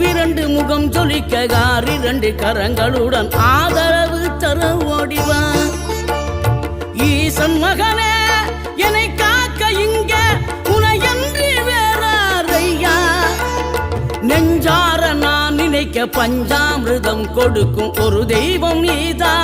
மூவிரண்டு முகம் சொலிக்க ஆறிரண்டு கரங்களுடன் ஆதரவு தர ஓடிவா. ஈசன் மகனே என்னை காக்க இங்க உனையன்றி வேறையா நெஞ்சார நான் நினைக்க பஞ்சாமிர்தம் கொடுக்கும் ஒரு தெய்வம் நீதானையா ஒரு தெய்வம் நீதான்